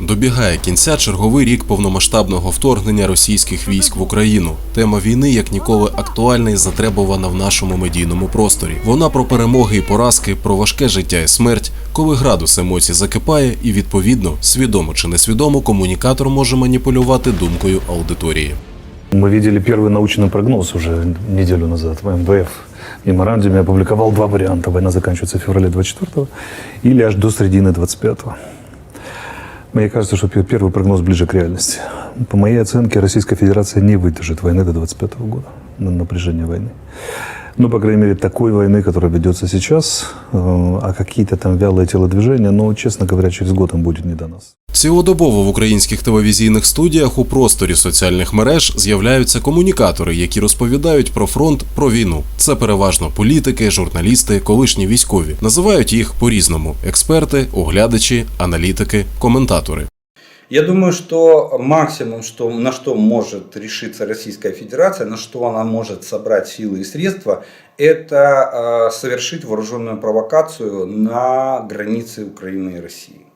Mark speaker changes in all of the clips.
Speaker 1: Добігає кінця черговий рік повномасштабного вторгнення російських військ в Україну. Тема війни як ніколи актуальна і затребувана в нашому медійному просторі. Вона про перемоги і поразки, про важке життя і смерть, коли градус емоцій закипає, і відповідно, свідомо чи несвідомо, комунікатор може маніпулювати думкою аудиторії.
Speaker 2: Мы видели первый научный прогноз уже неделю назад. В МВФ в меморандуме опубликовал два варианта. Война заканчивается в феврале 24 или аж до середины 25 Мне кажется, что пе- первый прогноз ближе к реальности. По моей оценке, Российская Федерация не выдержит войны до 25 года, на напряжение войны. Ну, по крайней мере, такой войны, которая ведется сейчас, э, а какие-то там вялые телодвижения, но, честно говоря, через год им будет не до нас.
Speaker 1: Цілодобово в українських телевізійних студіях у просторі соціальних мереж з'являються комунікатори, які розповідають про фронт, про війну. Це переважно політики, журналісти, колишні військові. Називають їх по-різному: експерти, оглядачі, аналітики, коментатори.
Speaker 3: Я думаю, что максимум, что, на что может решиться Российская Федерация, на что она может собрать силы и средства, это э, совершить вооруженную провокацию на границе Украины и России.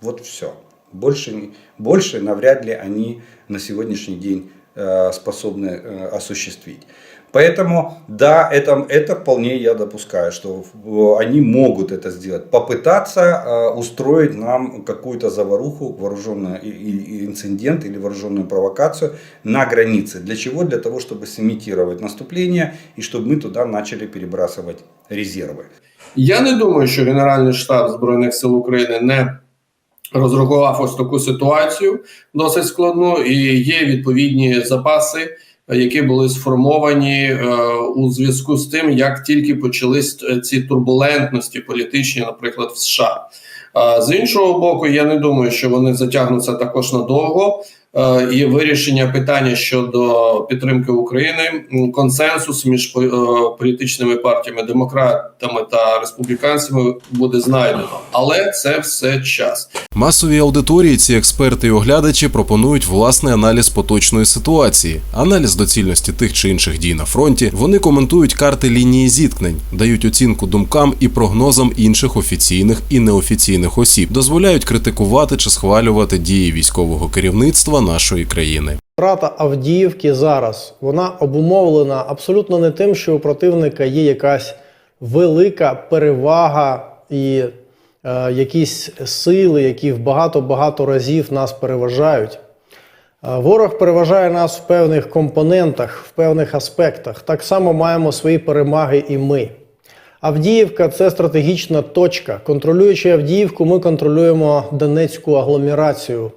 Speaker 3: Вот все. Больше, больше навряд ли они на сегодняшний день э, способны э, осуществить. Поэтому, да, это, это вполне я допускаю, что в- они могут это сделать. Попытаться э, устроить нам какую-то заваруху, вооруженный и- и- инцидент или вооруженную провокацию на границе. Для чего? Для того, чтобы сымитировать наступление и чтобы мы туда начали перебрасывать резервы.
Speaker 4: Я не думаю, що Генеральний штаб Збройних сил України не розрахував ось таку ситуацію досить складну, і є відповідні запаси, е, Які були сформовані е, у зв'язку з тим, як тільки почались е, ці турбулентності політичні, наприклад, в США. З іншого боку, я не думаю, що вони затягнуться також надовго. Е, І вирішення питання щодо підтримки України, консенсус між е, політичними партіями, демократами та республіканцями буде знайдено, але це все час.
Speaker 1: Масовій аудиторії ці експерти і оглядачі пропонують власний аналіз поточної ситуації, аналіз доцільності тих чи інших дій на фронті. Вони коментують карти лінії зіткнень, дають оцінку думкам і прогнозам інших офіційних і неофіційних осіб, дозволяють критикувати чи схвалювати дії військового керівництва нашої країни.
Speaker 5: Втрата Авдіївки зараз вона обумовлена абсолютно не тим, що у противника є якась велика перевага і е, якісь сили, які в багато-багато разів нас переважають. Е, Ворог переважає нас в певних компонентах, в певних аспектах. Так само маємо свої перемаги і ми. Авдіївка це стратегічна точка. Контролюючи Авдіївку, ми контролюємо Донецьку агломерацію.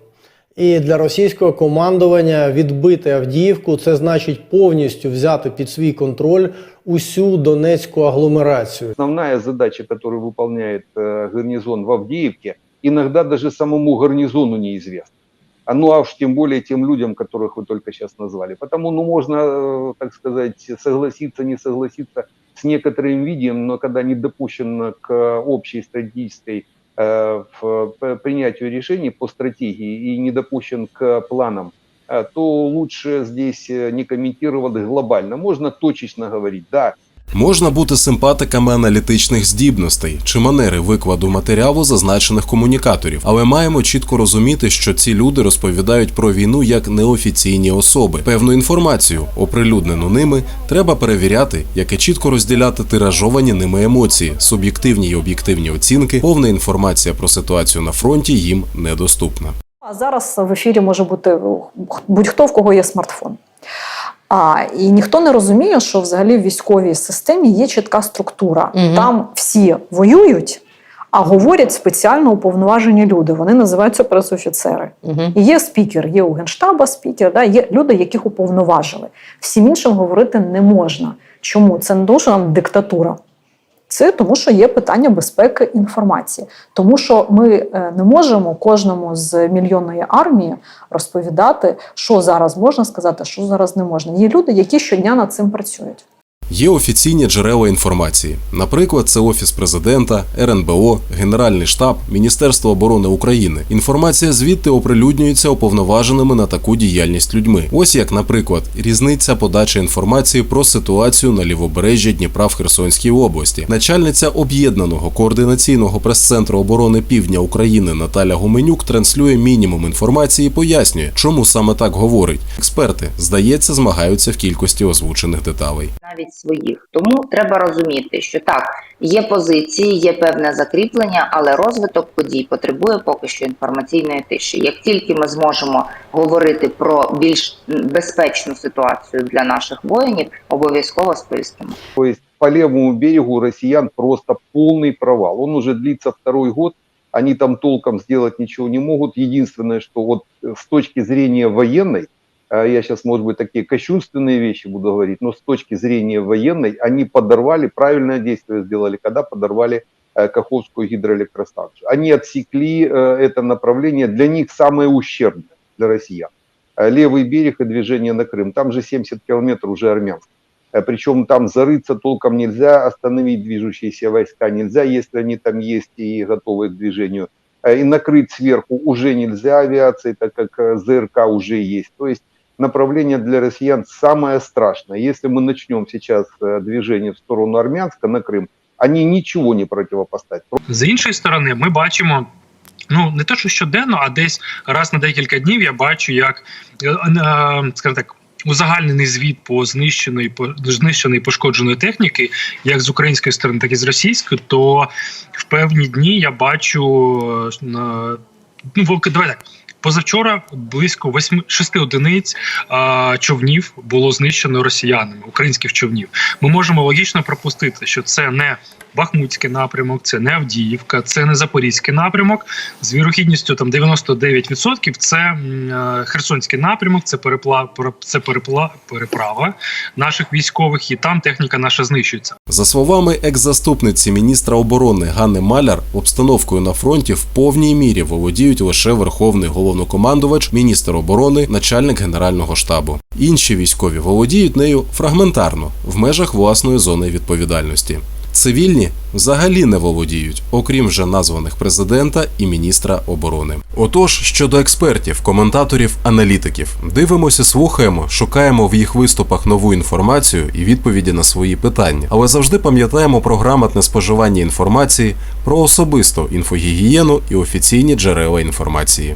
Speaker 5: І для російського командування відбити Авдіївку це значить повністю взяти під свій контроль усю Донецьку агломерацію.
Speaker 6: Основная задача, которую выполняет э, гарнизон в Авдеевке, иногда даже самому гарнизону неизвестна. А ну а уж тем более тем людям, которых вы только сейчас назвали. Потому, ну, можно, э, так сказать, согласиться, не согласиться с некоторым видением, но когда не допущено к общей стратегической э, в- п- принятию решений по стратегии и не допущен к планам, э, то лучше здесь э, не комментировать глобально. Можно точечно говорить, да,
Speaker 1: Можна бути симпатиками аналітичних здібностей чи манери викладу матеріалу зазначених комунікаторів, але маємо чітко розуміти, що ці люди розповідають про війну як неофіційні особи. Певну інформацію, оприлюднену ними, треба перевіряти, як і чітко розділяти тиражовані ними емоції, суб'єктивні й об'єктивні оцінки. Повна інформація про ситуацію на фронті їм недоступна.
Speaker 7: А зараз в ефірі може бути будь-хто, в кого є смартфон. А, і ніхто не розуміє, що взагалі в військовій системі є чітка структура.
Speaker 8: Угу.
Speaker 7: Там всі воюють, а говорять спеціально уповноважені люди. Вони називаються пресофіцери.
Speaker 8: Угу.
Speaker 7: І є спікер, є у генштаба спікер, да, є люди, яких уповноважили. Всім іншим говорити не можна. Чому? Це не що нам диктатура. Це тому, що є питання безпеки інформації. Тому що ми е, не можемо кожному з мільйонної армії розповідати, що зараз можна сказати, що зараз не можна. Є люди, які щодня над цим працюють.
Speaker 1: Є офіційні джерела інформації. Наприклад, це Офіс президента, РНБО, Генеральний штаб, Міністерство оборони України. Інформація звідти оприлюднюється уповноваженими на таку діяльність людьми. Ось як, наприклад, різниця подачі інформації про ситуацію на лівобережжі Дніпра в Херсонській області. Начальниця об'єднаного координаційного прес-центру оборони Півдня України Наталя Гуменюк транслює мінімум інформації і пояснює, чому саме так говорить. Експерти, здається, змагаються в кількості озвучених деталей
Speaker 8: навіть своїх. Тому треба розуміти, що так, є позиції, є певне закріплення, але розвиток подій потребує поки що інформаційної тиші. Як тільки ми зможемо говорити про більш м, безпечну ситуацію для наших воїнів, обов'язково сповістимо.
Speaker 6: То есть по левому берегу у россиян просто полный провал. Он уже длится второй год, они там толком сделать ничего не могут. Единственное, что вот э, с точки зрения военной, э, Я сейчас, может быть, такие кощунственные вещи буду говорить, но с точки зрения военной они подорвали, правильное действие сделали, когда подорвали э, Каховскую гидроэлектростанцию. Они отсекли э, это направление, для них самое ущербное для россиян. Э, Левый берег и движение на Крым. Там же 70 километров уже армянских. Э, Причем там зарыться толком нельзя, остановить движущиеся войска нельзя, если они там есть и готовы к движению. И накрыть сверху уже нельзя авиацией, так как ЗРК уже есть. То есть направление для россиян самое страшное. Если мы начнем сейчас э, движение в сторону Армянска на Крым, они ничего не противопоставят.
Speaker 9: З іншої сторони, ми бачимо. Ну, не те, що щоденно, а десь раз на декілька днів я бачу, як е, е, скажімо так. Узагальнений звіт по знищеної по знищеної пошкодженої техніки, як з української сторони, так і з російської, то в певні дні я бачу е, на ну вовки, давай так. Позавчора близько 8, 6 одиниць а, човнів було знищено росіянами, українських човнів. Ми можемо логічно пропустити, що це не Бахмутський напрямок, це не Авдіївка, це не Запорізький напрямок. З вірогідністю там 99% це е, Херсонський напрямок, це перепла, це перепла, переправа наших військових, і там техніка наша знищується.
Speaker 1: За словами екс-заступниці міністра оборони Ганни Маляр, обстановкою на фронті в повній мірі володіють лише верховний головнокомандувач, міністр оборони, начальник генерального штабу. Інші військові володіють нею фрагментарно в межах власної зони відповідальності. Цивільні взагалі не володіють, окрім вже названих президента і міністра оборони. Отож, щодо експертів, коментаторів, аналітиків, дивимося, слухаємо, шукаємо в їх виступах нову інформацію і відповіді на свої питання, але завжди пам'ятаємо про грамотне споживання інформації, про особисту інфогігієну і офіційні джерела інформації.